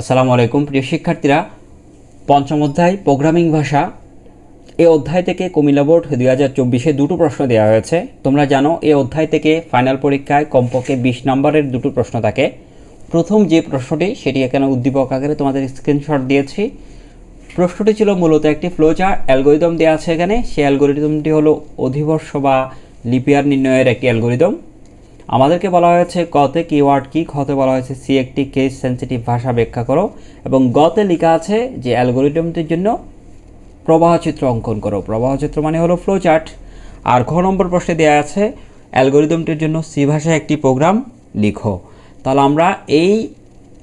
আসসালামু আলাইকুম, প্রিয় শিক্ষার্থীরা। পঞ্চম অধ্যায় প্রোগ্রামিং ভাষা। এই অধ্যায় থেকে কুমিল্লা বোর্ড দুই হাজার চব্বিশে দুটো প্রশ্ন দেওয়া হয়েছে। তোমরা জানো এই অধ্যায় থেকে ফাইনাল পরীক্ষায় কমপক্ষে বিশ নম্বরের দুটো প্রশ্ন থাকে। প্রথম যে প্রশ্নটি, সেটি এখানে উদ্দীপক আকারে তোমাদের স্ক্রিনশট দিয়েছি। প্রশ্নটি ছিল মূলত একটি ফ্লোচার অ্যালগোরিদম দেওয়া আছে এখানে। সেই অ্যালগোরিদমটি হলো অধিবর্ষ বা লিপিয়ার নির্ণয়ের একটি অ্যালগোরিদম আমাদেরকে বলা হয়েছে কতে কিওয়ার্ড কি খতে বলা হয়েছে সি একটি কেস সেন্সিটিভ ভাষা ব্যাখ্যা করো এবং গতে লেখা আছে যে অ্যালগোরিদমটির জন্য প্রবাহ চিত্র অঙ্কন করো। প্রবাহ চিত্র মানে হলো ফ্লো চার্ট আর ঘ নম্বর প্রশ্নে দেওয়া আছে অ্যালগোরিদমটির জন্য সি ভাষায় একটি প্রোগ্রাম লিখো। তাহলে আমরা এই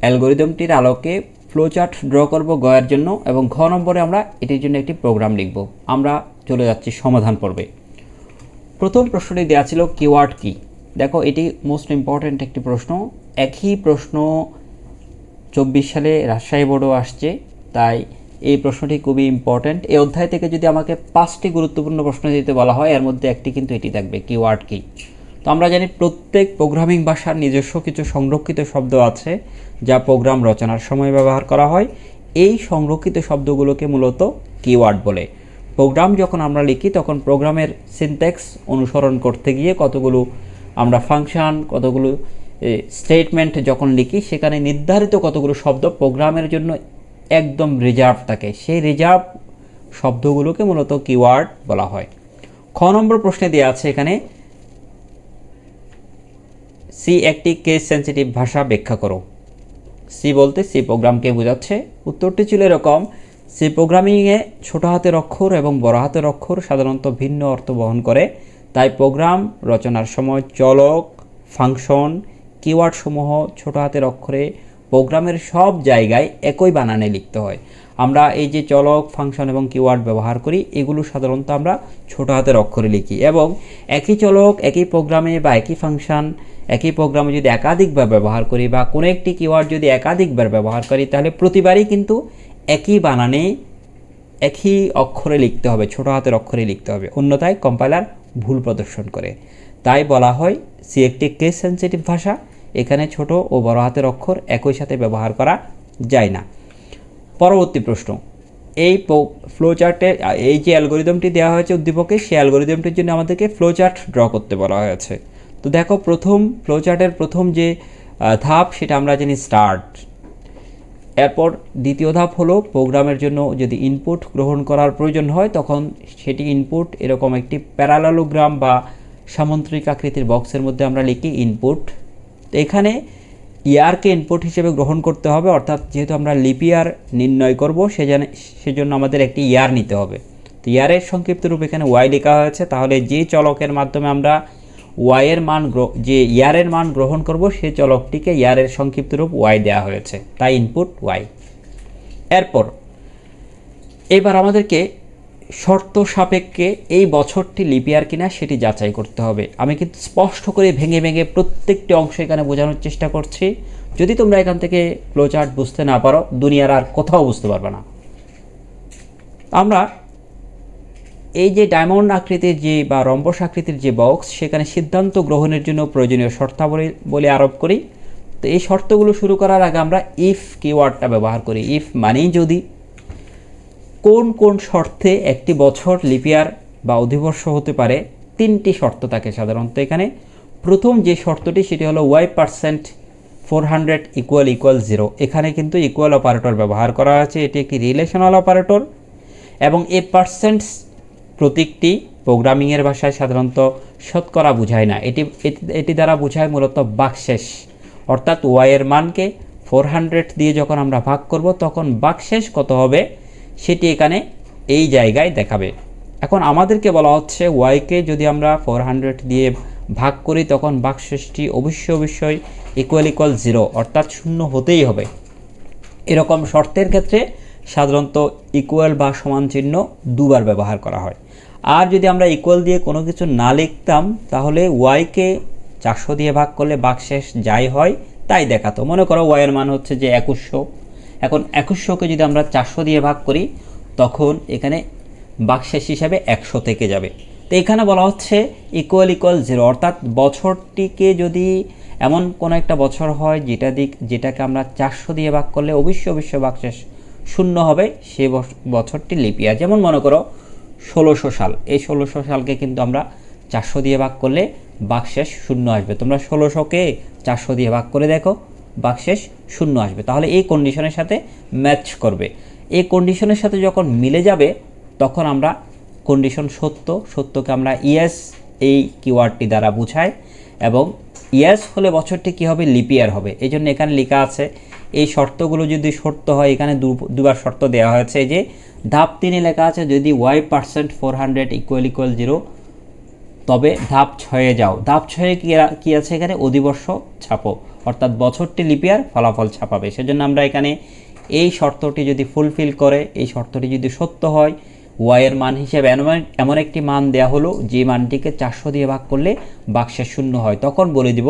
অ্যালগোরিদমটির আলোকে ফ্লো চার্ট ড্র করব গয়ের জন্য এবং ঘ নম্বরে আমরা এটির জন্য একটি প্রোগ্রাম লিখব। আমরা চলে যাচ্ছি সমাধান পর্বে। প্রথম প্রশ্নটি দেওয়া ছিল কিওয়ার্ড কি? দেখো, এটি মোস্ট ইম্পর্ট্যান্ট একটি প্রশ্ন। একই প্রশ্ন চব্বিশ সালে রাজশাহী বোর্ডও আসছে, তাই এই প্রশ্নটি খুবই ইম্পর্ট্যান্ট এই অধ্যায় থেকে যদি আমাকে পাঁচটি গুরুত্বপূর্ণ প্রশ্ন দিতে বলা হয়, এর মধ্যে একটি কিন্তু এটি থাকবে কিওয়ার্ড কি তো আমরা জানি প্রত্যেক প্রোগ্রামিং ভাষার নিজস্ব কিছু সংরক্ষিত শব্দ আছে, যা প্রোগ্রাম রচনার সময় ব্যবহার করা হয়। এই সংরক্ষিত শব্দগুলোকে মূলত কিওয়ার্ড বলে। প্রোগ্রাম যখন আমরা লিখি, তখন প্রোগ্রামের সিনট্যাক্স অনুসরণ করতে গিয়ে কতগুলো আমরা ফাংশন কতগুলো স্টেটমেন্ট যখন লিখি, সেখানে নির্ধারিত কতগুলো শব্দ প্রোগ্রামের জন্য একদম রিজার্ভ থাকে। সেই রিজার্ভ শব্দগুলোকে মূলত কিওয়ার্ড বলা হয়। খ নম্বর প্রশ্নে দেওয়া আছে এখানে সি একটি কেস সেন্সিটিভ ভাষা ব্যাখ্যা করো। সি বলতে সি প্রোগ্রামকে বোঝাচ্ছে। উত্তরটি ছিল এরকম সি প্রোগ্রামিংয়ে ছোট হাতের অক্ষর এবং বড় হাতের অক্ষর সাধারণত ভিন্ন অর্থ বহন করে। তাই প্রোগ্রাম, রচনার সময় চলক, ফাংশন, কিওয়ার্ডসমূহ ছোট হাতের অক্ষরে প্রোগ্রামের সব জায়গায় একই বানানে লিখতে হয়। আমরা এই যে চলক, ফাংশন এবং কিওয়ার্ড ব্যবহার করি, এগুলো সাধারণত আমরা ছোট হাতের অক্ষরে লিখি এবং একই চলক, একই প্রোগ্রামে বা একই ফাংশন, একই প্রোগ্রামে যদি একাধিকবার ব্যবহার করি বা কোনো একটি কিওয়ার্ড যদি একাধিকবার ব্যবহার করি, তাহলে প্রতিবারই কিন্তু একই বানানে একই অক্ষরে লিখতে হবে, ছোট হাতের অক্ষরে লিখতে হবে। অন্যথায় কম্পাইলার ভুল প্রদর্শন করে। তাই বলা হয়, সি একটি কেস সেন্সিটিভ ভাষা, এখানে ছোট ও বড় হাতের অক্ষর একই সাথে ব্যবহার করা যায় না। পরবর্তী প্রশ্ন, এই ফ্লো চার্টে এই যে অ্যালগোরিদমটি দেওয়া হয়েছে উদ্দীপকে সেই অ্যালগোরিদমটির জন্য আমাদেরকে ফ্লো চার্ট ড্র করতে বলা হয়েছে। তো দেখো, প্রথম ফ্লো চার্টের প্রথম যে ধাপ, সেটা আমরা জানি স্টার্ট এরপর দ্বিতীয় ধাপ হলো প্রোগ্রামের জন্য যদি ইনপুট গ্রহণ করার প্রয়োজন হয়, তখন সেটি ইনপুট এরকম একটি প্যারালালোগ্রাম বা সামন্ত্রিক আকৃতির বক্সের মধ্যে আমরা লিখি ইনপুট তো এখানে ইয়ারকে ইনপুট হিসেবে গ্রহণ করতে হবে, অর্থাৎ যেহেতু আমরা লিপিয়ার নির্ণয় করব, সেজন্য সেজন্য আমাদের একটি ইয়ার নিতে হবে। তো ইয়ারের সংক্ষিপ্ত রূপ এখানে ওয়াই লেখা হয়েছে, তাহলে যে চলকের মাধ্যমে আমরা ওয়াইয়ের মান যে ইয়ারের মান গ্রহণ করব সেই চলকটিকে ইয়ারের সংক্ষিপ্ত রূপ ওয়াই দেওয়া হয়েছে। তাই ইনপুট ওয়াই এরপর, এবার আমাদেরকে শর্ত সাপেক্ষে এই বছরটি লিপিয়ার কিনা সেটি যাচাই করতে হবে। আমি কিন্তু স্পষ্ট করে ভেঙে ভেঙে প্রত্যেকটি অংশ এখানে বোঝানোর চেষ্টা করছি। যদি তোমরা এখান থেকে ফ্লোচার্ট বুঝতে না পারো, দুনিয়ার আর কোথাও বুঝতে পারবে না। আমরা এই যে ডায়মন্ড আকৃতির যে বা রম্বস আকৃতির যে বক্স সেখানে সিদ্ধান্ত গ্রহণের জন্য প্রয়োজনীয় শর্তাবলী বলে আরোপ করি। তো এই শর্তগুলো শুরু করার আগে আমরা ইফ কিওয়ার্ডটা ব্যবহার করি। ইফ মানেই যদি কোন কোন শর্তে একটি বছর লিপিয়ার বা অধিবর্ষ হতে পারে, তিনটি শর্ত থাকে সাধারণত এখানে। প্রথম যে শর্তটি, সেটি হলো Y percent four hundred equal equal zero এখানে কিন্তু ইকুয়াল অপারেটর ব্যবহার করা আছে। এটি একটি রিলেশনাল অপারেটর এবং এ পার্সেন্ট প্রতীকটি প্রোগ্রামিংয়ের ভাষায় সাধারণত শতকরা বোঝায় না। এটি, এটি- দ্বারা বোঝায় মূলত বাকশেষ অর্থাৎ ওয়াইয়ের মানকে ফোর হান্ড্রেড দিয়ে যখন আমরা ভাগ করব, তখন বাকশেষ কত হবে? সেটি এখানে এই জায়গায় দেখাবে। এখন আমাদেরকে বলা হচ্ছে ওয়াইকে যদি আমরা ফোর হান্ড্রেড দিয়ে ভাগ করি, তখন বাকশেষটি অবশ্যই অবশ্যই ইকুয়াল ইকুয়াল জিরো অর্থাৎ শূন্য হতেই হবে। এরকম শর্তের ক্ষেত্রে সাধারণত ইকুয়াল বা সমান চিহ্ন দুবার ব্যবহার করা হয়। আর যদি আমরা ইকুয়াল দিয়ে কোনো কিছু না লিখতাম, তাহলে ওয়াইকে চারশো দিয়ে ভাগ করলে বাকশেষ যাই হয়, তাই দেখাতো। মনে করো ওয়াইয়ের মান হচ্ছে যে একুশশো। এখন একুশশোকে যদি আমরা চারশো দিয়ে ভাগ করি, তখন এখানে বাকশেষ হিসাবে একশো থেকে যাবে। তো এখানে বলা হচ্ছে ইকুয়াল ইকুয়াল জিরো অর্থাৎ বছরটিকে যদি এমন কোনো একটা বছর হয় যেটা দিক, যেটাকে আমরা চারশো দিয়ে ভাগ করলে অবশ্যই অবশ্যই ভাগশেষ শূন্য হবে, সে বছ- বছরটি লিপিয়ার যেমন মনে করো ষোলোশো সাল। এই ষোলোশো সালকে কিন্তু আমরা চারশো দিয়ে ভাগ করলে বাকশেষ শূন্য আসবে। তোমরা ষোলোশোকে চারশো দিয়ে ভাগ করে দেখো বাকশেষ শূন্য আসবে। তাহলে এই কন্ডিশনের সাথে ম্যাচ করবে। এই কন্ডিশনের সাথে যখন মিলে যাবে, তখন আমরা কন্ডিশন সত্য, সত্যকে আমরা ইয়েস এই কিওয়ার্ডটি দ্বারা বুঝাই এবং ইয়েস হলে বছরটি কী হবে? লিপিয়ার হবে। এই জন্য এখানে লেখা আছে, এই শর্তগুলো যদি সত্য হয়, এখানে দুবার শর্ত দেওয়া হয়েছে যে ধাপ তিনে লেখা আছে, যদি Y percent four hundred equal equal zero তবে ধাপ ছয়ে যাও। ধাপ ছয়ে কি আছে এখানে? অধিবর্ষ ছাপো। অর্থাৎ বছরটি লিপিয়ার ফলাফল ছাপাবে। সেজন্য আমরা এখানে এই শর্তটি যদি ফুলফিল করে, এই শর্তটি যদি সত্য হয় ওয়াইয়ের মান হিসেবে এমন একটি মান দেয়া হলো, যে মানটিকে চারশো দিয়ে ভাগ করলে বাক্সের শূন্য হয়। তখন বলে দিব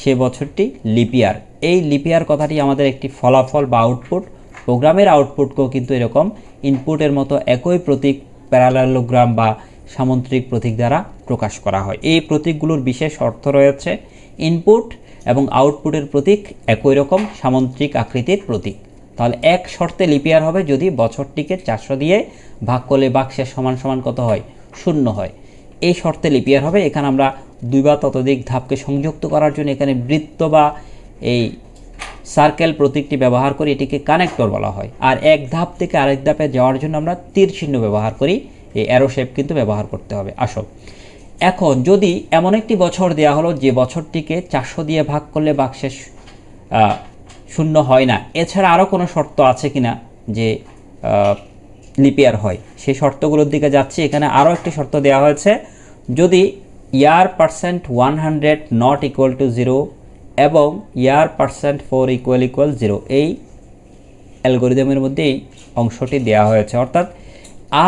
সে বছরটি লিপিয়ার এই লিপিয়ার কথাটি আমাদের একটি ফলাফল বা আউটপুট প্রোগ্রামের আউটপুটকেও কিন্তু এরকম ইনপুটের মতো একই প্রতীক প্যারালালোগ্রাম বা সামন্ত্রিক প্রতীক দ্বারা প্রকাশ করা হয়। এই প্রতীকগুলোর বিশেষ অর্থ রয়েছে ইনপুট এবং আউটপুটের প্রতীক একই রকম সামন্ত্রিক আকৃতির প্রতীক। তাহলে এক শর্তে লিপিয়ার হবে যদি বছরটিকে চারশো দিয়ে ভাগ করলে বাক্সের সমান সমান কত হয়? শূন্য হয়। এই শর্তে লিপিয়ার হবে। এখানে আমরা দুই বা ততোধিক ধাপকে সংযুক্ত করার জন্য এখানে বৃত্ত বা এই সার্কেল প্রতীকটি ব্যবহার করি এটিকে কানেক্টর বলা হয়। আর এক ধাপ থেকে আরেক ধাপে যাওয়ার জন্য আমরা তীর চিহ্ন ব্যবহার করি। এই অ্যারো শেপ কিন্তু ব্যবহার করতে হবে। আসো। এখন যদি এমন একটি বছর দেয়া হলো যে বছরটিকে চারশো দিয়ে ভাগ করলে বাক্সের আহ, শূন্য হয় না এছাড়া আরও কোনো শর্ত আছে কিনা যে আহ, লিপিয়ার হয়? সেই শর্তগুলোর দিকে যাচ্ছি। এখানে আরও একটি শর্ত দেওয়া হয়েছে। যদি year percent one hundred not equal to zero এবং year percent four equal equal zero এই অ্যালগোরিদমের মধ্যে এই অংশটি দেওয়া হয়েছে। অর্থাৎ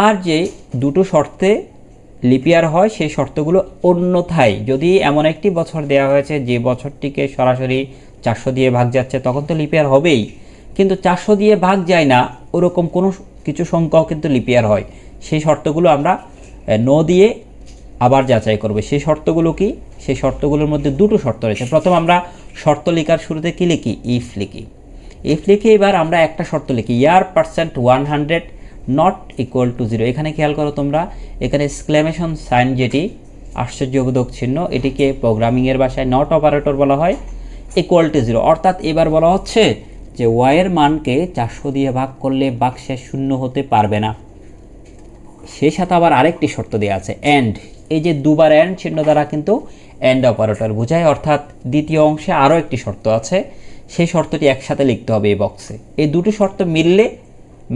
আর যে দুটো শর্তে লিপিয়ার হয়, সেই শর্তগুলো অন্যথায়। যদি এমন একটি বছর দেওয়া হয়েছে, যে বছরটিকে সরাসরি চারশো দিয়ে ভাগ যাচ্ছে, তখন তো লিপিয়ার হবেই। কিন্তু চারশো দিয়ে ভাগ যায় না, ওরকম কোনো কিছু সংখ্যাও কিন্তু লিপিয়ার হয়। সেই শর্তগুলো আমরা ন দিয়ে আবার যাচাই করবে। সেই শর্তগুলো কি? সেই শর্তগুলোর মধ্যে দুটো শর্ত রয়েছে। প্রথম আমরা শর্ত লেখার শুরুতে কী লিখি? ইফ লিখি। ইফ লিখে এবার আমরা একটা শর্ত লিখি। Year percent one hundred not equal to zero এখানে খেয়াল করো তোমরা, এখানে এক্সক্লেমেশন সাইন যেটি, আশ্চর্যবোধক চিহ্ন, এটিকে প্রোগ্রামিংয়ের ভাষায় নট অপারেটর বলা হয় ইকুয়াল টু জিরো অর্থাৎ এবার বলা হচ্ছে যে ওয়াইয়ের মানকে চারশো দিয়ে ভাগ করলে বাক্সে শূন্য হতে পারবে না। সেই সাথে আবার আরেকটি শর্ত দেওয়া আছে। অ্যান্ড এই যে দুবার অ্যান্ড চিহ্ন দ্বারা কিন্তু অ্যান্ড অপারেটর বোঝায়, অর্থাৎ দ্বিতীয় অংশে আরও একটি শর্ত আছে, সেই শর্তটি একসাথে লিখতে হবে এই বক্সে এই দুটো শর্ত মিললে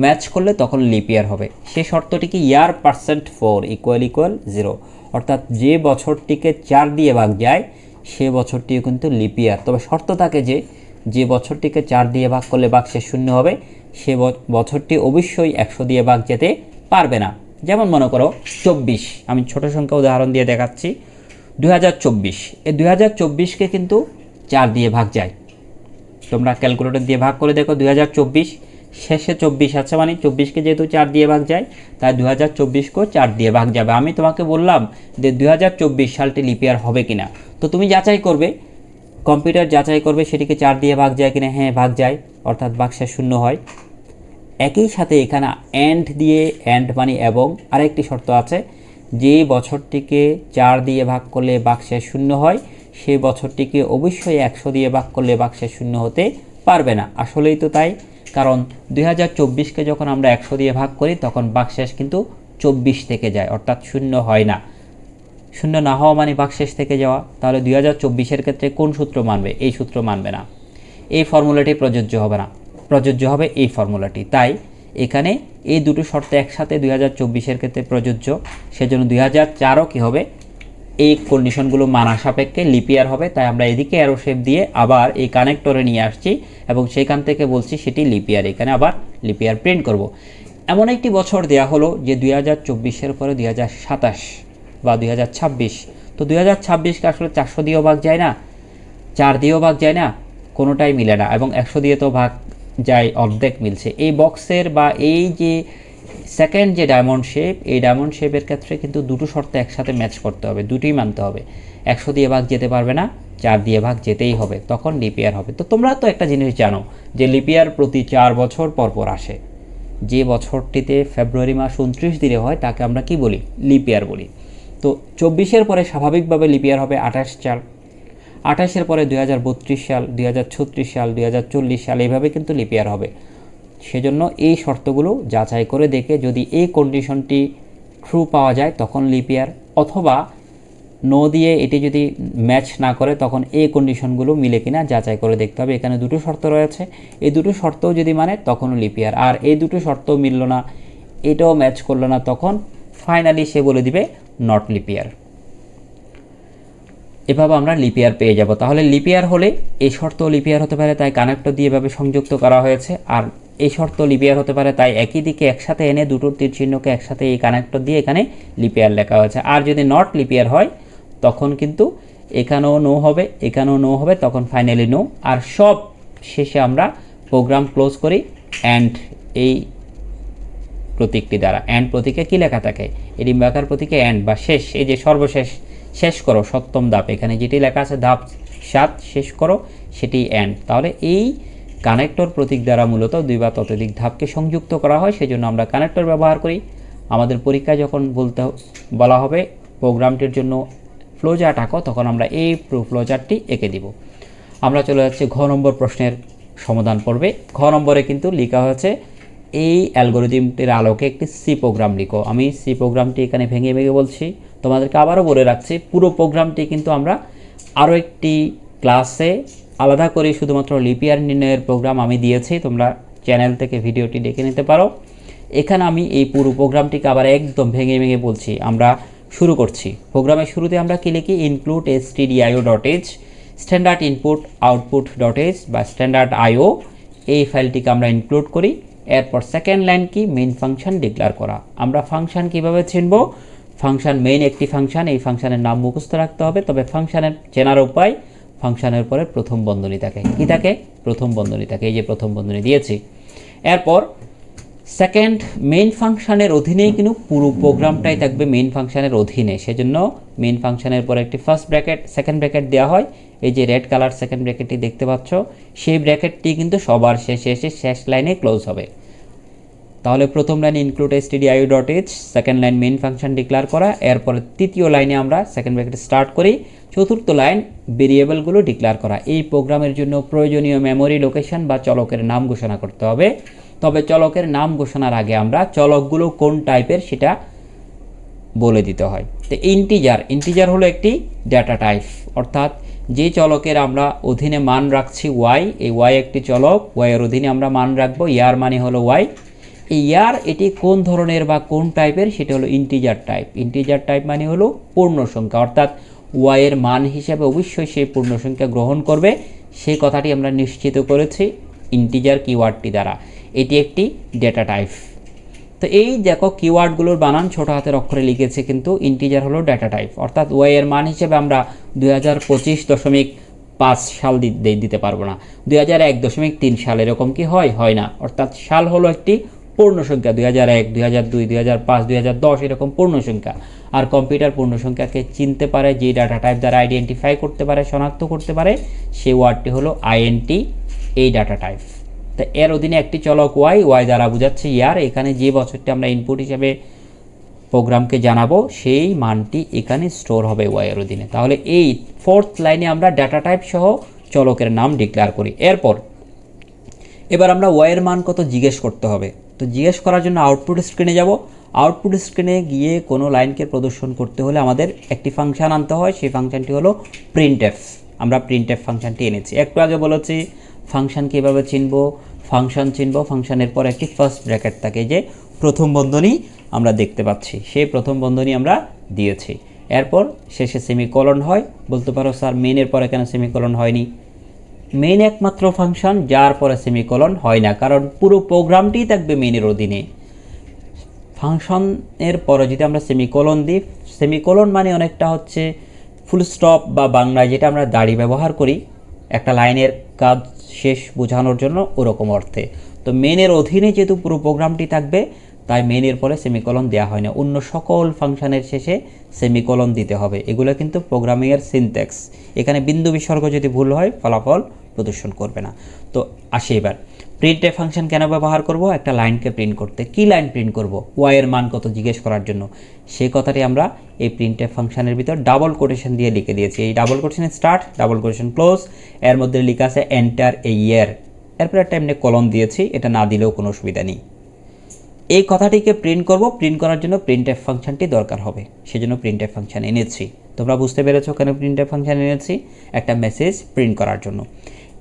ম্যাচ করলে তখন লিপিয়ার হবে। সেই শর্তটি কি year percent four equal equal zero অর্থাৎ যে বছরটিকে চার দিয়ে ভাগ যায়, সে বছরটিও কিন্তু লিপিয়ার তবে শর্ত থাকে যে যে বছরটিকে চার দিয়ে ভাগ করলে বাক্সে শূন্য হবে, সে বছরটি অবশ্যই একশো দিয়ে ভাগ যেতে পারবে না। যেমন মনে করো চব্বিশ, আমি ছোট সংখ্যা উদাহরণ দিয়ে দেখাচ্ছি। দুই হাজার চব্বিশ, এই দুই হাজার চব্বিশকে কিন্তু চার দিয়ে ভাগ যায়। তোমরা ক্যালকুলেটর দিয়ে ভাগ করে দেখো, দুই হাজার চব্বিশ, শেষে চব্বিশ আছে মানে চব্বিশকে যেহেতু চার দিয়ে ভাগ যায়, তাই দু হাজার চব্বিশকেও চার দিয়ে ভাগ যাবে। আমি তোমাকে বললাম যে দু হাজার চব্বিশ সালটি লিপিয়ার হবে কিনা। তো তুমি যাচাই করবে কম্পিউটার যাচাই করবে সেটিকে চার দিয়ে ভাগ যায় কিনা হ্যাঁ ভাগ যায়, অর্থাৎ বাক্সে শূন্য হয়। একই সাথে এখানে অ্যান্ড দিয়ে অ্যান্ড মানে এবং আরেকটি শর্ত আছে, যে বছরটিকে চার দিয়ে ভাগ করলে বাক্সে শূন্য হয় সেই বছরটিকে অবশ্যই একশো দিয়ে ভাগ করলে বাক্সে শূন্য হতে পারবে না। আসলেই তো তাই, কারণ দুই হাজার চব্বিশকে যখন আমরা একশো দিয়ে ভাগ করি, তখন বাক্সেস কিন্তু চব্বিশ থেকে যায়, অর্থাৎ শূন্য হয় না। শূন্য না হওয়া মানে বাকশেষ থেকে যাওয়া। তাহলে দুই হাজার চব্বিশের ক্ষেত্রে কোন সূত্র মানবে? এই সূত্র মানবে না। এই ফর্মুলাটি প্রযোজ্য হবে না। প্রযোজ্য হবে এই ফর্মুলাটি। তাই এখানে এই দুটো শর্ত একসাথে দুই হাজার চব্বিশের ক্ষেত্রে প্রযোজ্য। সেজন্য দুই হাজার চারও কী হবে? এই কন্ডিশনগুলো মানা সাপেক্ষে লিপিয়ার হবে। তাই আমরা এদিকে অ্যারো শেপ দিয়ে আবার এই কানেক্টরে নিয়ে আসছি এবং সেখান থেকে বলছি সেটি লিপিয়ার এখানে আবার লিপিয়ার প্রিন্ট করব। এমন একটি বছর দেয়া হলো যে দুই হাজার চব্বিশের পরে দুই হাজার সাতাশ বা দুই হাজার ছাব্বিশ। তো দুই হাজার ছাব্বিশকে আসলে চারশো দিয়েও ভাগ যায় না, চার দিয়েও ভাগ যায় না, কোনোটাই মিলে না এবং একশো দিয়ে তো ভাগ যায় অর্ধেক মিলছে। এই বক্সের বা এই যে সেকেন্ড যে ডায়মন্ড শেপ এই ডায়মন্ড শেপের ক্ষেত্রে কিন্তু দুটো শর্ত একসাথে ম্যাচ করতে হবে, দুটোই মানতে হবে। একশো দিয়ে ভাগ যেতে পারবে না, চার দিয়ে ভাগ যেতেই হবে, তখন লিপিয়ার হবে। তো তোমরা তো একটা জিনিস জানো যে লিপিয়ার প্রতি চার বছর পর পর আসে। যে বছরটিতে ফেব্রুয়ারি মাস উনত্রিশ দিনে হয়, তাকে আমরা কি বলি? লিপিয়ার বলি। তো চব্বিশের পরে স্বাভাবিকভাবে লিপিয়ার হবে আঠাশ চাল আঠাশের পরে দুই হাজার বত্রিশ সাল, দুই হাজার ছত্রিশ সাল, দুই হাজার চল্লিশ সাল এইভাবে কিন্তু লিপিয়ার হবে। সেজন্য এই শর্তগুলো যাচাই করে দেখে যদি এই কন্ডিশনটি ট্রু পাওয়া যায়, তখন লিপিয়ার অথবা নো দিয়ে এটি যদি ম্যাচ না করে, তখন এই কন্ডিশনগুলো মিলে কিনা যাচাই করে দেখতে হবে। এখানে দুটো শর্ত রয়েছে। এই দুটো শর্তও যদি মানে তখনও লিপিয়ার আর এই দুটো শর্ত মিলল না, এটাও ম্যাচ করল না, তখন ফাইনালি সে বলে দিবে নট লিপিয়ার এভাবে আমরা লিপিয়ার পেয়ে যাব। তাহলে লিপিয়ার হলে এই শর্ত লিপিয়ার হতে পারে, তাই কানেক্টর দিয়ে এভাবে সংযুক্ত করা হয়েছে। আর এই শর্ত লিপিয়ার হতে পারে, তাই একই দিকে একসাথে এনে দুটো তীর চিহ্নকে একসাথে এই কানেক্টর দিয়ে এখানে লিপিয়ার লেখা হয়েছে। আর যদি নট লিপিয়ার হয়, তখন কিন্তু এখানেও নো হবে, এখানেও নো হবে, তখন ফাইনালি নো আর সব শেষে আমরা প্রোগ্রাম ক্লোজ করি অ্যান্ড এই প্রতীকটি দ্বারা। অ্যান্ড প্রতীকে কী লেখা থাকে? এই ডিম্বাকার প্রতীকে অ্যান্ড বা শেষ, এই যে সর্বশেষ শেষ করো, সপ্তম ধাপ। এখানে যেটি লেখা আছে, ধাপ সাত, শেষ করো, সেটি অ্যান্ড তাহলে এই কানেক্টর প্রতীক দ্বারা মূলত দুই বা ততোধিক ধাপকে সংযুক্ত করা হয়, সেজন্য আমরা কানেক্টর ব্যবহার করি। আমাদের পরীক্ষায় যখন বলতে বলা হবে প্রোগ্রামটির জন্য ফ্লোচার্ট আঁকো, তখন আমরা এই ফ্লোচার্টটি এঁকে দিব। আমরা চলে যাচ্ছি ঘ নম্বর প্রশ্নের সমাধান পড়বে ঘ নম্বরে কিন্তু লেখা হয়েছে, এই অ্যালগোরিদমটির আলোকে একটি সি প্রোগ্রাম লিখো। আমি সি প্রোগ্রামটি এখানে ভেঙে ভেঙে বলছি। তোমাদেরকে আবারও বলে রাখছি, পুরো প্রোগ্রামটি কিন্তু আমরা আরও একটি ক্লাসে আলাদা করে শুধুমাত্র লিপিয়ার নির্ণয়ের প্রোগ্রাম আমি দিয়েছি। তোমরা চ্যানেল থেকে ভিডিওটি দেখে নিতে পারো। এখানে আমি এই পুরো প্রোগ্রামটিকে আবার একদম ভেঙে ভেঙে বলছি, আমরা শুরু করছি। প্রোগ্রামের শুরুতে আমরা কি লিখি? Include S TDIO dot H standard input output dot H বা স্ট্যান্ডার্ড আইও এই ফাইলটিকে আমরা ইনক্লুড করি। এরপর সেকেন্ড লাইন কি? মেইন ফাংশন ডিক্লেয়ার করা। আমরা ফাংশন কীভাবে চিনব? ফাংশন মেইন একটি ফাংশন এই ফাংশানের নাম মুখস্থ রাখতে হবে। তবে ফাংশানের চেনার উপায় ফাংশানের পরে প্রথম বন্ধনী থাকে। কি থাকে? প্রথম বন্ধনী থাকে। এই যে প্রথম বন্ধনী দিয়েছি। এরপর সেকেন্ড মেইন ফাংশানের অধীনেই কিন্তু পুরো প্রোগ্রামটাই থাকবে মেইন ফাংশানের অধীনে। সেজন্য মেইন ফাংশানের পরে একটি ফার্স্ট ব্র্যাকেট সেকেন্ড ব্র্যাকেট দেওয়া হয়। এই যে রেড কালার সেকেন্ড ব্র্যাকেটটি দেখতে পাচ্ছ, সেই ব্র্যাকেটটি কিন্তু সবার শেষে এসে শেষ লাইনে ক্লোজ হবে। তাহলে প্রথম line include S TDIO dot H second line main function declare করা, এরপরে তৃতীয় লাইনে আমরা সেকেন্ড ব্র্যাকেট স্টার্ট করি, চতুর্থ লাইন ভেরিয়েবলগুলো ডিক্লেয়ার করা। এই প্রোগ্রামের জন্য প্রয়োজনীয় মেমোরি লোকেশন বা চলকের নাম ঘোষণা করতে হবে। তবে চলকের নাম ঘোষণার আগে আমরা চলকগুলো কোন টাইপের সেটা বলে দিতে হয়। তো ইন্টিজার ইন্টিজার হলো একটি ডেটা টাইপ অর্থাৎ যে চলকের আমরা অধীনে মান রাখছি ওয়াই এই ওয়াই একটি চলক ওয়াইয়ের অধীনে আমরা মান রাখব ইয়ার মানে হলো ওয়াই এই ইয়ার এটি কোন ধরনের বা কোন টাইপের? সেটা হলো ইন্টিজার টাইপ ইন্টিজার টাইপ মানে হলো পূর্ণ সংখ্যা। অর্থাৎ ওয়াইয়ের মান হিসাবে অবশ্যই সেই পূর্ণ সংখ্যা গ্রহণ করবে। সেই কথাটি আমরা নিশ্চিত করেছি ইন্টিজার কিওয়ার্ডটি দ্বারা। এটি একটি ডেটা টাইপ তো এই দেখো কিওয়ার্ডগুলোর বানান ছোট হাতের অক্ষরে লিখেছে কিন্তু ইন্টিজার হলো ডেটা টাইপ অর্থাৎ ওয়াই এর মান হিসেবে আমরা দুই হাজার পঁচিশ দশমিক পাঁচ সাল দিতে পারব না। দুই সাল এরকম কি হয়? হয় না। অর্থাৎ সাল হলো একটি পূর্ণ সংখ্যা দুই হাজার এক, দুই হাজার দুই দুই হাজার পাঁচ, দুই হাজার দশ এরকম পূর্ণ সংখ্যা আর কম্পিউটার পূর্ণ সংখ্যাকে চিনতে পারে, যে ডাটা টাইপ দ্বারা আইডেন্টিফাই করতে পারে, শনাক্ত করতে পারে সেই ওয়ার্ডটি হলো আইএনটি এই ডাটা টাইপ তা এর অধীনে একটি চলক ওয়াই ওয়াই দ্বারা বোঝাচ্ছে ইয়ার এখানে যে বছরটি আমরা ইনপুট হিসাবে প্রোগ্রামকে জানাব, সেই মানটি এখানে স্টোর হবে ওয়াইয়ের অধীনে। তাহলে এই ফোর্থ লাইনে আমরা ডাটা টাইপ সহ চলকের নাম ডিক্লেয়ার করি। এরপর, এবার আমরা ওয়াইয়ের মান কত জিজ্ঞেস করতে হবে। তো জিজ্ঞেস করার জন্য আউটপুট স্ক্রিনে যাব। আউটপুট স্ক্রিনে গিয়ে কোনো লাইনকে প্রদর্শন করতে হলে আমাদের একটি ফাংশন আনতে হয়, সেই ফাংশনটি হলো প্রিন্টএফ আমরা প্রিন্টএফ ফাংশনটি এনেছি। একটু আগে বলেছি ফাংশন কীভাবে চিনব? ফাংশন চিনব ফাংশনের পর একটি ফার্স্ট ব্র্যাকেট থাকে যে প্রথম বন্ধনী আমরা দেখতে পাচ্ছি। সেই প্রথম বন্ধনী আমরা দিয়েছি। এরপর শেষে সেমিকলন হয়। বলতে পারো স্যার মেনের পরে কেন সেমিকলন হয়নি। মেইন একমাত্র ফাংশন যার পরে সেমিকলন হয় না, কারণ পুরো প্রোগ্রামটিই থাকবে মেইনের অধীনে। ফাংশনের পরে যদি আমরা সেমিকলন দিই সেমিকলন মানে অনেকটা হচ্ছে ফুল স্টপ বা বাংলায় যেটা আমরা দাড়ি ব্যবহার করি, একটা লাইনের কাজ শেষ বোঝানোর জন্য ওরকম অর্থে। তো মেনের অধীনে যেহেতু পুরো প্রোগ্রামটি থাকবে, তাই মেনের পরে সেমিকলন দেওয়া হয় না। অন্য সকল ফাংশনের শেষে সেমিকলন দিতে হবে। এগুলো কিন্তু প্রোগ্রামিংয়ের সিনট্যাক্স এখানে বিন্দু বিসর্গ যদি ভুল হয়, ফলাফল প্রদর্শন করবে না। তো আসি এবার। প্রিন্টে ফাংশন কেন ব্যবহার করব? একটা লাইনকে প্রিন্ট করতে। কি লাইন প্রিন্ট করব? ওয়াই এর মান কত জিজ্ঞেস করার জন্য। সেই কথাটি আমরা এই প্রিন্টে ফাংশনের ভিতর ডাবল কোটেশন দিয়ে লিখে দিয়েছি। এই double quotation start double quotation close এর মধ্যে লেখা আছে এন্টার এ ইয়ার এরপর একটা এমনি কলম দিয়েছি। এটা না দিলেও কোনো অসুবিধা নেই। এই কথাটিকে প্রিন্ট করব। প্রিন্ট করার জন্য প্রিন্টএফ ফাংশনটি দরকার হবে। সেজন্য প্রিন্টএফ ফাংশন এনেছি। তোমরা বুঝতে পেরেছ কেন প্রিন্টএফ ফাংশন এনেছি? একটা মেসেজ প্রিন্ট করার জন্য।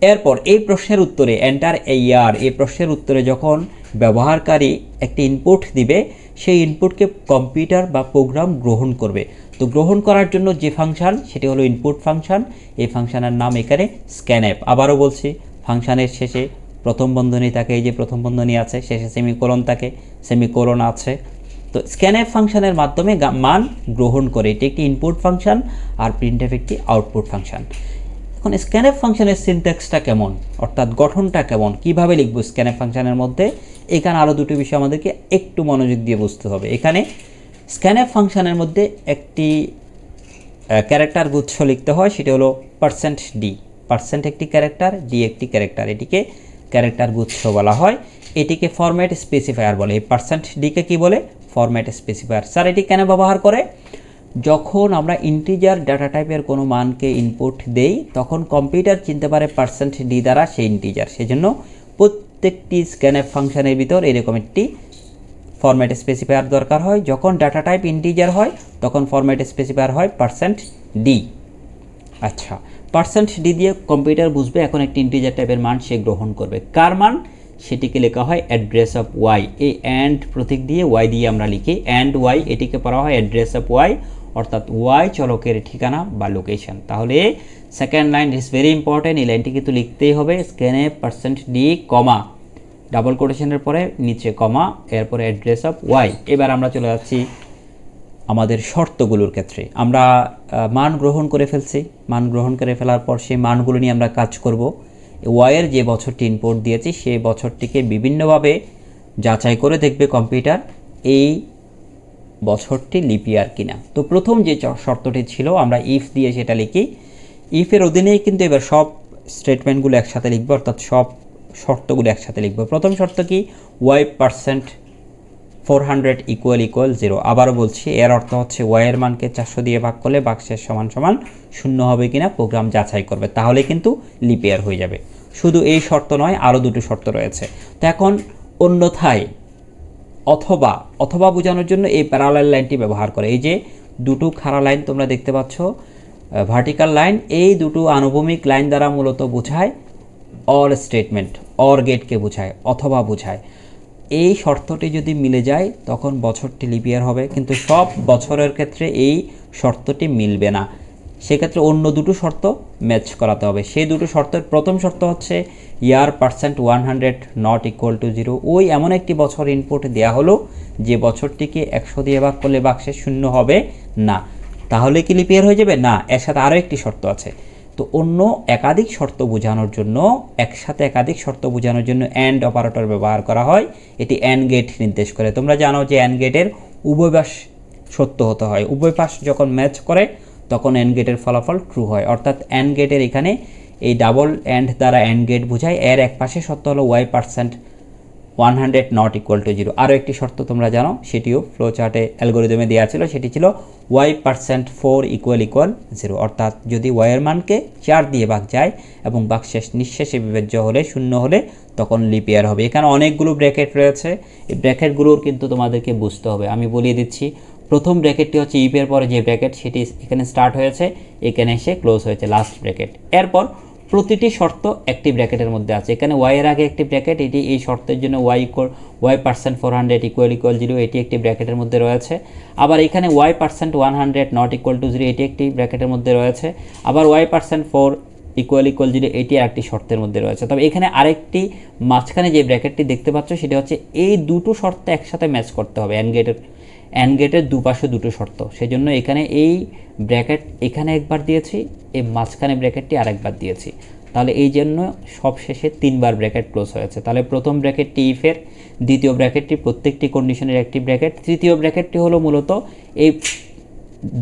এরপর এই প্রশ্নের উত্তরে এন্টার এইয়ার এই প্রশ্নের উত্তরে যখন ব্যবহারকারী একটি ইনপুট দিবে, সেই ইনপুটকে কম্পিউটার বা প্রোগ্রাম গ্রহণ করবে। তো গ্রহণ করার জন্য যে ফাংশন সেটি হলো ইনপুট ফাংশন এই ফাংশনের নাম এখানে স্ক্যান অ্যাপ আবারও বলছি ফাংশানের শেষে প্রথম বন্ধনী থাকে, এই যে প্রথম বন্ধনী আছে, শেষে সেমিকোলন থাকে সেমিকোলন আছে। তো স্ক্যানএফ ফাংশনের মাধ্যমে মান গ্রহণ করে, এটি একটি ইনপুট ফাংশন আর প্রিন্টএফ একটি আউটপুট ফাংশন এখন স্ক্যানএফ ফাংশনের সিনট্যাক্সটা কেমন? অর্থাৎ গঠনটা কেমন? কীভাবে লিখব স্ক্যানএফ ফাংশনের মধ্যে? এখানে আরও দুটো বিষয় আমাদেরকে একটু মনোযোগ দিয়ে বুঝতে হবে। এখানে স্ক্যানএফ ফাংশনের মধ্যে একটি ক্যারেক্টার গুচ্ছ লিখতে হয়, সেটা হলো পার্সেন্ট ডি পার্সেন্ট একটি ক্যারেক্টার ডি একটি ক্যারেক্টার এটিকে ক্যারেক্টার গুচ্ছ বলা হয়। এটিকে ফরম্যাট স্পেসিফায়ার বলে। এই পার্সেন্ট ডিকে কি বলে? ফরম্যাট স্পেসিফায়ার স্যার, এটি কেন ব্যবহার করে? যখন আমরা ইন্টিজার ডাটা টাইপের কোনো মানকে ইনপুট দেই, তখন কম্পিউটার চিনতে পারে পার্সেন্ট ডি দ্বারা সেই ইন্টিজার সেজন্য প্রত্যেকটি স্ক্যানএফ ফাংশনের ভিতর এরকম একটি ফরম্যাট স্পেসিফায়ার দরকার হয়। যখন ডাটা টাইপ ইন্টিজার হয়, তখন ফরম্যাট স্পেসিফায়ার হয় পার্সেন্ট ডি আচ্ছা পার্সেন্ট ডি দিয়ে কম্পিউটার বুঝবে এখন একটি ইন্টিজার টাইপের মান সে গ্রহণ করবে। কার মান? সেটিকে লেখা হয় অ্যাড্রেস অফ ওয়াই এই অ্যান্ড প্রতীক দিয়ে ওয়াই দিয়ে আমরা লিখি। অ্যান্ড ওয়াই এটিকে পড়া হয় অ্যাড্রেস অফ ওয়াই অর্থাৎ ওয়াই চলকের ঠিকানা বা লোকেশন তাহলে second line is very important এই লাইনটি কিন্তু লিখতেই হবে স্ক্যানে পার্সেন্ট ডি কমা ডাবল কোটেশনের পরে নিচে কমা এরপরে অ্যাড্রেস অফ ওয়াই এবার আমরা চলে যাচ্ছি আমাদের শর্তগুলোর ক্ষেত্রে। আমরা মান গ্রহণ করে ফেলছি। মান গ্রহণ করে ফেলার পর সেই মানগুলো নিয়ে আমরা কাজ করব। ওয়াইয়ের যে বছরটি ইনপুট দিয়েছি, সেই বছরটিকে বিভিন্নভাবে যাচাই করে দেখবে কম্পিউটার এই বছরটি লিপিয়ার কিনা। তো প্রথম যে শর্তটি ছিল, আমরা ইফ দিয়ে সেটা লিখি। ইফের অধীনেই কিন্তু এবার সব স্টেটমেন্টগুলো একসাথে লিখব, অর্থাৎ সব শর্তগুলো একসাথে লিখব। প্রথম শর্ত কি? Y percent four hundred equal equal zero আবারও বলছি, এর অর্থ হচ্ছে ওয়াইয়ের মানকে চারশো দিয়ে ভাগ করলে বাক্সের সমান সমান শূন্য হবে কিনা প্রোগ্রাম যাচাই করবে। তাহলে কিন্তু লিপিয়ার হয়ে যাবে। শুধু এই শর্ত নয়, আরও দুটো শর্ত রয়েছে। তো এখন অন্যথায় অথবা অথবা বোঝানোর জন্য এই প্যারালাল লাইনটি ব্যবহার করে। এই যে দুটো খাড়া লাইন তোমরা দেখতে পাচ্ছ ভার্টিক্যাল লাইন এই দুটো আনুভূমিক লাইন দ্বারা মূলত বোঝায় অর স্টেটমেন্ট অর গেটকে বোঝায়, অথবা বোঝায়। এই শর্তটি যদি মিলে যায়, তখন বছরটি লিপিয়ার হবে, কিন্তু সব বছরের ক্ষেত্রে এই শর্তটি মিলবে না। সেক্ষেত্রে অন্য দুটো শর্ত ম্যাচ করাতে হবে। সেই দুটো শর্তের প্রথম শর্ত হচ্ছে year percent one hundred not equal to zero ওই এমন একটি বছর ইনপুট দেওয়া হলো যে বছরটিকে একশো দিয়ে ভাগ করলে বাক্সে শূন্য হবে না। তাহলে কি লিপিয়ার হয়ে যাবে? না, এর সাথে আরও একটি শর্ত আছে। তো অন্য একাধিক শর্ত বোঝানোর জন্য, একসাথে একাধিক শর্ত বোঝানোর জন্য অ্যান্ড অপারেটর ব্যবহার করা হয়। এটি অ্যান্ড গেট নির্দেশ করে। তোমরা জানো যে অ্যান্ড গেটের উভয় পাশ সত্য হতে হয়। উভয় পাশ যখন ম্যাচ করে তখন অ্যান্ড গেটের ফলাফল ট্রু হয়। অর্থাৎ অ্যান্ড গেটের এখানে এই ডাবল অ্যান্ড দ্বারা অ্যান্ড গেট বোঝায়। এর এক পাশে সত্য হলো Y percent one hundred not equal to zero আরও একটি শর্ত তোমরা জানো, সেটিও ফ্লো চার্টে অ্যালগোরিদমে দেওয়া ছিল, সেটি ছিল Y percent four equal equal zero অর্থাৎ যদি ওয়াইয়ের মানকে চার দিয়ে ভাগ যায় এবং বাকশেষ নিঃশেষে বিবেচ্য হলে শূন্য হলে তখন লিপিয়ার হবে। এখানে অনেকগুলো ব্র্যাকেট রয়েছে। এই ব্র্যাকেটগুলোর কিন্তু তোমাদেরকে বুঝতে হবে। আমি বলিয়ে দিচ্ছি প্রথম ব্র্যাকেটটি হচ্ছে ইপের পরে যে ব্র্যাকেট সেটি এখানে স্টার্ট হয়েছে, এখানে এসে ক্লোজ হয়েছে লাস্ট ব্র্যাকেট এরপর প্রতিটি শর্ত একটি ব্র্যাকেটের মধ্যে আছে। এখানে ওয়াই এর আগে একটি ব্র্যাকেট এটি এই শর্তের জন্য Y equal Y percent four hundred equal equal zero এটি একটি ব্র্যাকেটের মধ্যে রয়েছে। আবার এখানে Y percent one hundred not equal to zero এটি একটি ব্র্যাকেটের মধ্যে রয়েছে। আবার Y percent four equal equal zero এটি আরেকটি শর্তের মধ্যে রয়েছে। তবে এখানে আরেকটি মাঝখানে যে ব্র্যাকেটটি দেখতে পাচ্ছ, সেটা হচ্ছে এই দুটো শর্ত একসাথে ম্যাচ করতে হবে অ্যান্ড গেটের অ্যান্ড গেটের দুপাশে দুটো শর্ত। সেজন্য এখানে এই ব্র্যাকেট এখানে একবার দিয়েছি এই মাঝখানে ব্র্যাকেটটি আরেকবার দিয়েছি। তাহলে এই জন্য সবশেষে তিনবার ব্র্যাকেট ক্লোজ হয়েছে। তাহলে প্রথম ব্র্যাকেটটি ইফের দ্বিতীয় ব্র্যাকেটটি প্রত্যেকটি কন্ডিশনের একটি ব্র্যাকেট তৃতীয় ব্র্যাকেটটি হলো মূলত এই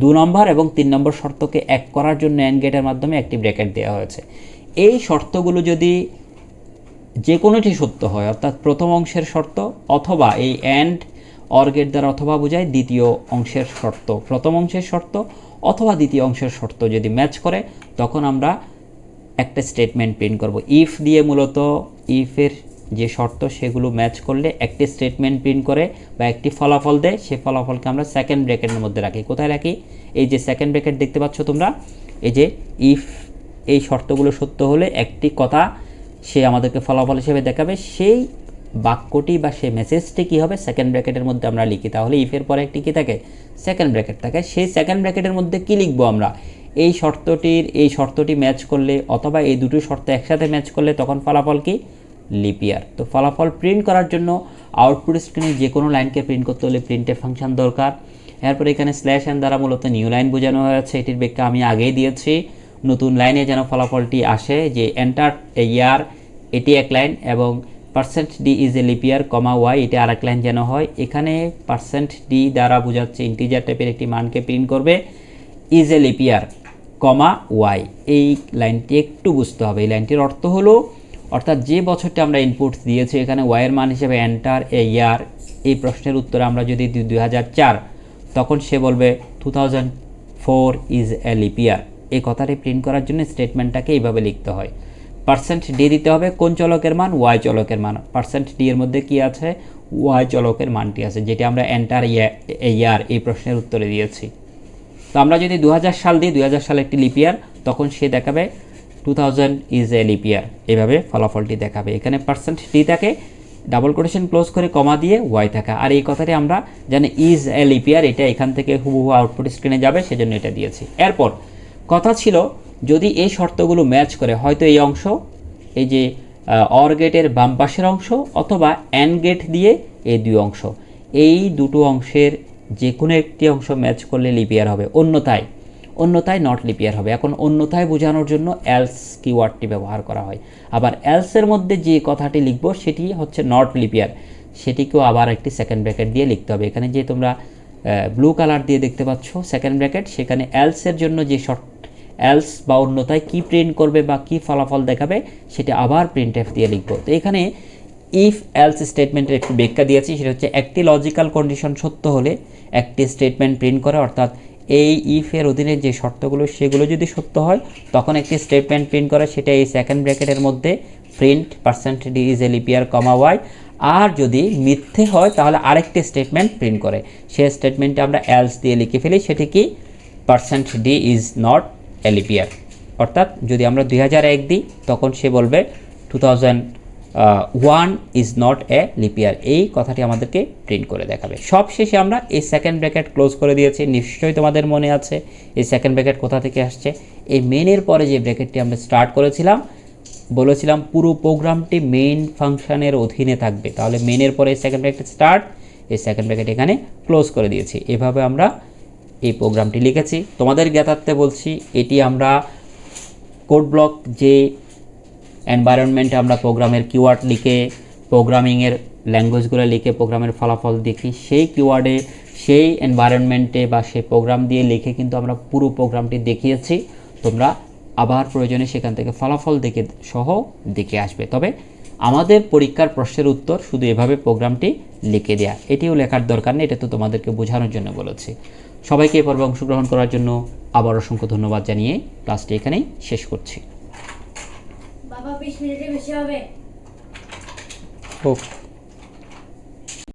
দু নম্বর এবং তিন নম্বর শর্তকে এক করার জন্য অ্যান্ড গেটের মাধ্যমে একটি ব্র্যাকেট দেওয়া হয়েছে। এই শর্তগুলো যদি যে কোনোটি সত্য হয়, অর্থাৎ প্রথম অংশের শর্ত অথবা এই অ্যান্ড অর গেট দ্বারা অথবা বোঝায় দ্বিতীয় অংশের শর্ত। প্রথম অংশের শর্ত অথবা দ্বিতীয় অংশের শর্ত যদি ম্যাচ করে, তখন আমরা একটা স্টেটমেন্ট প্রিন্ট করব। ইফ দিয়ে মূলত ইফের যে শর্ত, সেগুলো ম্যাচ করলে একটি স্টেটমেন্ট প্রিন্ট করে বা একটি ফলাফল দেয়। সে ফলাফলকে আমরা সেকেন্ড ব্র্যাকেটের মধ্যে রাখি। কোথায় রাখি? এই যে সেকেন্ড ব্র্যাকেট দেখতে পাচ্ছ তোমরা? এই যে ইফ এই শর্তগুলো সত্য হলে একটি কথা সে আমাদেরকে ফলাফল হিসেবে দেখাবে। সেই বাক্যটি বা সেই মেসেজটি কী হবে? সেকেন্ড ব্র্যাকেটের মধ্যে আমরা লিখি। তাহলে ইফের পরে একটি কী থাকে? সেকেন্ড ব্র্যাকেট থাকে। সেই সেকেন্ড ব্র্যাকেটের মধ্যে কী লিখব আমরা? এই শর্তটির, এই শর্তটি ম্যাচ করলে অথবা এই দুটো শর্ত একসাথে ম্যাচ করলে তখন ফলাফল কি? লিপিয়ার তো ফলাফল প্রিন্ট করার জন্য আউটপুট স্ক্রিনে যে কোনো লাইনকে প্রিন্ট করতে হলে প্রিন্টের ফাংশন দরকার। এরপর এখানে স্ল্যাশ অ্যান দ্বারা মূলত নিউ লাইন বোঝানো হয়েছে। এটির ব্যাখ্যা আমি আগেই দিয়েছি। নতুন লাইনে যেন ফলাফলটি আসে যে এন্টার ইয়ার এটি এক লাইন এবং percent D is a leap year comma Y এটা আর এক লাইন যেন হয়। এখানে পার্সেন্ট ডি দ্বারা বোঝাচ্ছে ইন্টিজার টাইপের একটি মানকে প্রিন্ট করবে। Is a leap year comma Y এই লাইনটি একটু বুঝতে হবে। এই লাইনটির অর্থ হলো, অর্থাৎ যে বছরটি আমরা ইনপুট দিয়েছি, এখানে ওয়াইয়ের মান হিসেবে এন্টার এ ইয়ার এই প্রশ্নের উত্তরে আমরা যদি দিই তখন সে বলবে two thousand four is a leap year এই কথাটি প্রিন্ট করার জন্য স্টেটমেন্টটাকে এইভাবে লিখতে হয়। পার্সেন্ট ডি দিতে হবে, কোন চলকের মান? ওয়াই চলকের মান। পার্সেন্ট ডি এর মধ্যে কি আছে? ওয়াই চলকের মানটি আছে, যেটি আমরা এন্টার ইয়ার এই প্রশ্নের উত্তরে দিয়েছি। তো আমরা যদি দু হাজার সাল দিই দু সাল একটি লিপিয়ার তখন সে দেখাবে two thousand is a leap year এভাবে ফলাফলটি দেখাবে। এখানে পার্সেন্ট ডি থাকে, ডাবল কোটেশন ক্লোজ করে কমা দিয়ে ওয়াই থাকা। আর এই কথাটি আমরা জানি ইজ এ লিপিয়ার এটা এখান থেকে হুবহু আউটপুট স্ক্রিনে যাবে, সেজন্য এটা দিয়েছি। এরপর, কথা ছিল যদি এই শর্তগুলো ম্যাচ করে, হয়তো এই অংশ, এই যে অর গেটের বাম পাশের অংশ অথবা অ্যান গেট দিয়ে এই দুই অংশ, এই দুটো অংশের যে কোনো একটি অংশ ম্যাচ করলে লিপিয়ার হবে। অন্যথায় অন্যথায় নট লিপিয়ার হবে। এখন অন্যথায় বোঝানোর জন্য অ্যালস কিওয়ার্ডটি ব্যবহার করা হয়। আবার অ্যালসের মধ্যে যে কথাটি লিখব, সেটি হচ্ছে নট লিপিয়ার সেটিকেও আবার একটি সেকেন্ড ব্র্যাকেট দিয়ে লিখতে হবে। এখানে যে তোমরা ব্লু কালার দিয়ে দেখতে পাচ্ছ সেকেন্ড ব্র্যাকেট সেখানে অ্যালসের জন্য যে শর্ট অ্যালস বা অন্যথায় কী প্রিন্ট করবে বা কী ফলাফল দেখাবে, সেটা আবার প্রিন্ট এফ দিয়ে লিখব। তো এখানে ইফ অ্যালস স্টেটমেন্টের একটি ব্যাখ্যা দিয়েছি, সেটা হচ্ছে একটি লজিক্যাল কন্ডিশন সত্য হলে একটি স্টেটমেন্ট প্রিন্ট করে, অর্থাৎ এই ইফের অধীনে যে শর্তগুলো, সেগুলো যদি সত্য হয়, তখন একটি স্টেটমেন্ট প্রিন্ট করে, সেটা এই সেকেন্ড ব্র্যাকেটের মধ্যে print percent D is a leap year comma Y আর যদি মিথ্যে হয়, তাহলে আরেকটি স্টেটমেন্ট প্রিন্ট করে। সেই স্টেটমেন্টে আমরা অ্যালস দিয়ে লিখে ফেলি, সেটি কি? Percent D is not a leap year অর্থাৎ যদি আমরা দুই হাজার এক দিই, তখন সে বলবে two thousand one is not a leap year এই কথাটি আমাদেরকে প্রিন্ট করে দেখাবে। সব শেষে আমরা এই সেকেন্ড ব্র্যাকেট ক্লোজ করে দিয়েছি। নিশ্চয়ই তোমাদের মনে আছে এই সেকেন্ড ব্র্যাকেট কোথা থেকে আসছে? এই মেনের পরে যে ব্র্যাকেটটি আমরা স্টার্ট করেছিলাম, বলেছিলাম পুরো প্রোগ্রামটি মেইন ফাংশনের অধীনে থাকবে। তাহলে মেনের পরে সেকেন্ড ব্র্যাকেট স্টার্ট এই সেকেন্ড ব্র্যাকেট এখানে ক্লোজ করে দিয়েছি। এভাবে আমরা এই প্রোগ্রামটি লিখেছি। তোমাদের জ্ঞাতার্থে বলছি, এটি আমরা কোড ব্লক যে এনভায়রনমেন্টে আমরা প্রোগ্রামের কিওয়ার্ড লিখে প্রোগ্রামিংয়ের ল্যাঙ্গুয়েজগুলো লিখে প্রোগ্রামের ফলাফল দেখি, সেই কিওয়ার্ডে সেই এনভায়রনমেন্টে বা সেই প্রোগ্রাম দিয়ে লিখে কিন্তু আমরা পুরো প্রোগ্রামটি দেখিয়েছি। তোমরা আবার প্রয়োজনে সেখান থেকে ফলাফল দেখে সহ দেখে আসবে। তবে আমাদের পরীক্ষার প্রশ্নের উত্তর শুধু এভাবে প্রোগ্রামটি লিখে দেয়া, এটিও লেখার দরকার নেই, এটা তো তোমাদেরকে বোঝানোর জন্য বলেছি। সবাইকে এ পর্বে অংশগ্রহণ করার জন্য আবার অসংখ্য ধন্যবাদ জানিয়ে ক্লাসটি এখানেই শেষ করছি। বাবা বিশ মিনিটের বেশি হবে। ওকে